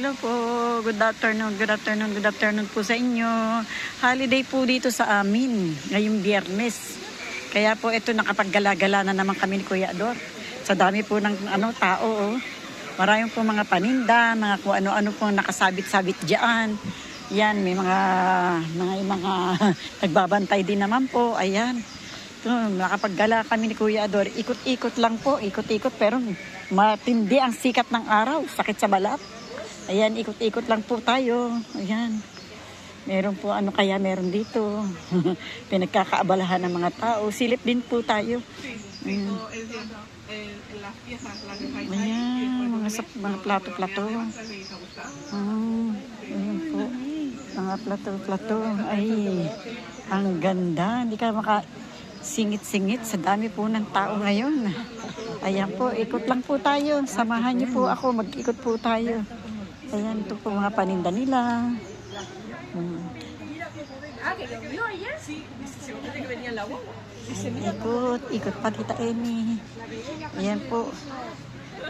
Hello po. Good afternoon, good afternoon, good afternoon po sa inyo. Holiday po dito sa amin ngayong biyernes. Kaya po ito nakapaggala-gala na naman kami ni Kuya Ador. Sa dami po ng ano, tao. Oh. Maraming po mga paninda, mga kung ano-ano po nakasabit-sabit diyan. Yan, may mga mga mga nagbabantay din naman po. Ayan. Ito, nakapaggala kami ni Kuya Ador. Ikot-ikot lang po, ikot-ikot pero matindi ang sikat ng araw, sakit sa balat. Ayan, ikot-ikot lang po tayo. Ayan. Meron po ano kaya meron dito. Pinagkakaabalahan ng mga tao. Silip din po tayo. Ayan. Ayan, mga, sa- mga plato-plato. Ah, ayan po. Mga plato-plato. Ay, ang ganda. Hindi ka maka singit-singit sa dami po ng tao ngayon. Ayan po, ikot lang po tayo. Samahan niyo po ako, mag-ikot po tayo. Ayan, ito po mga paninda nila. Hmm. Ikot, ikot pa kita Amy. Ayan po.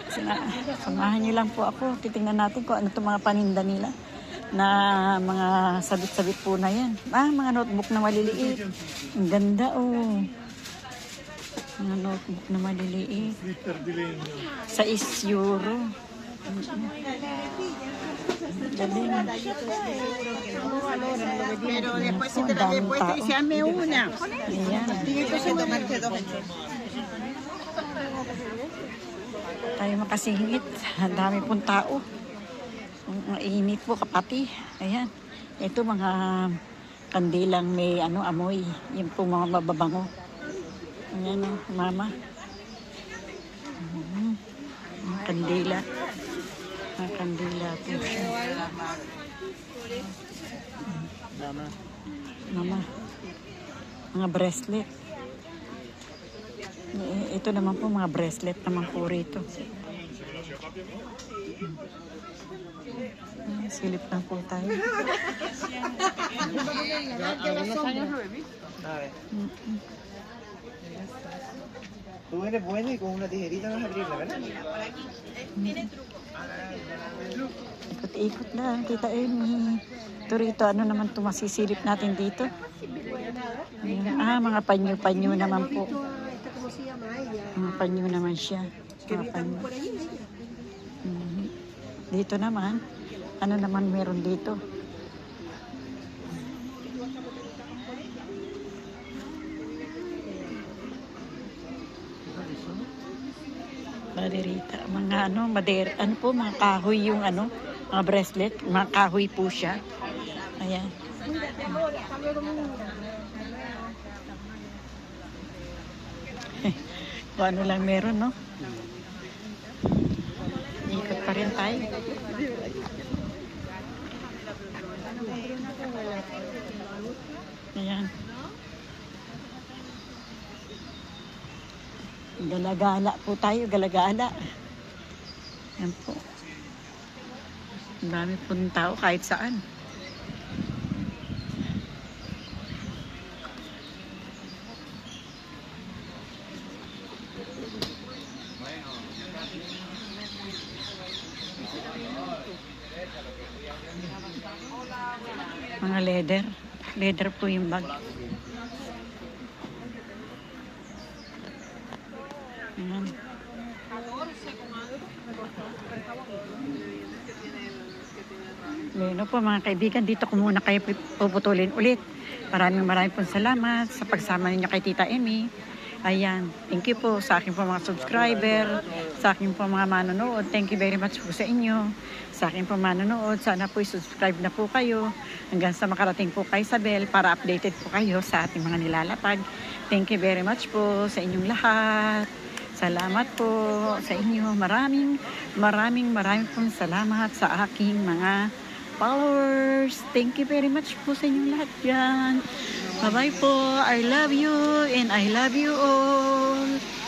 Sina, samahan niyo lang po ako. Titingnan natin kung ano itong mga paninda nila na mga sabit-sabit po na yan. Ah, mga notebook na maliliit. Ang ganda oh. Mga notebook na maliliit. Sa is euro. Pero después si te la tao. te llame una. Ayan. Entonces tomarte dos. tayo makasingit. Ang dami pong tao. Ang init po kapati. Ayan. Ito mga kandilang may ano amoy. Yung po mga mababango. Ayan o, mama. Mhm. Mga kandila. Mga kandila po siya. Mama. Mga bracelet. Ito naman po mga bracelet naman po rito. Ah, Silip lang po tayo. Mm-mm. Tú eres bueno y con una tijerita vas a abrirla, ¿verdad? Ikot-ikot lang, Tita Amy. Ito rito, ano naman ito masisilip natin dito? Ayan. Ah, mga panyo-panyo naman po. Mga panyo naman siya. Mga panyo. Mhm. Dito naman, ano naman meron dito? Maderita. Mga ano, mader, ano po, mga kahoy yung ano, mga bracelet, mga kahoy po siya. Ayan. Kung ano lang meron, no? Ikot pa rin tayo. Ayan. Galagala po tayo, galagala. Yan po. Dami po ng tao kahit saan. Mga leather. Leather po yung bag. Ayan. Leno po mga kaibigan, dito ko muna kayo puputulin ulit. Maraming maraming pong salamat sa pagsama ninyo kay Tita Emmy. Ayan, thank you po sa aking po mga subscriber, sa aking po mga manonood. Thank you very much po sa inyo. Sa aking po manonood, sana po subscribe na po kayo hanggang sa makarating po kay Isabel para updated po kayo sa ating mga nilalapag. Thank you very much po sa inyong lahat. Salamat po sa inyo. Maraming, maraming, maraming pong salamat sa aking mga followers. Thank you very much po sa inyong lahat dyan. Bye-bye po. I love you and I love you all.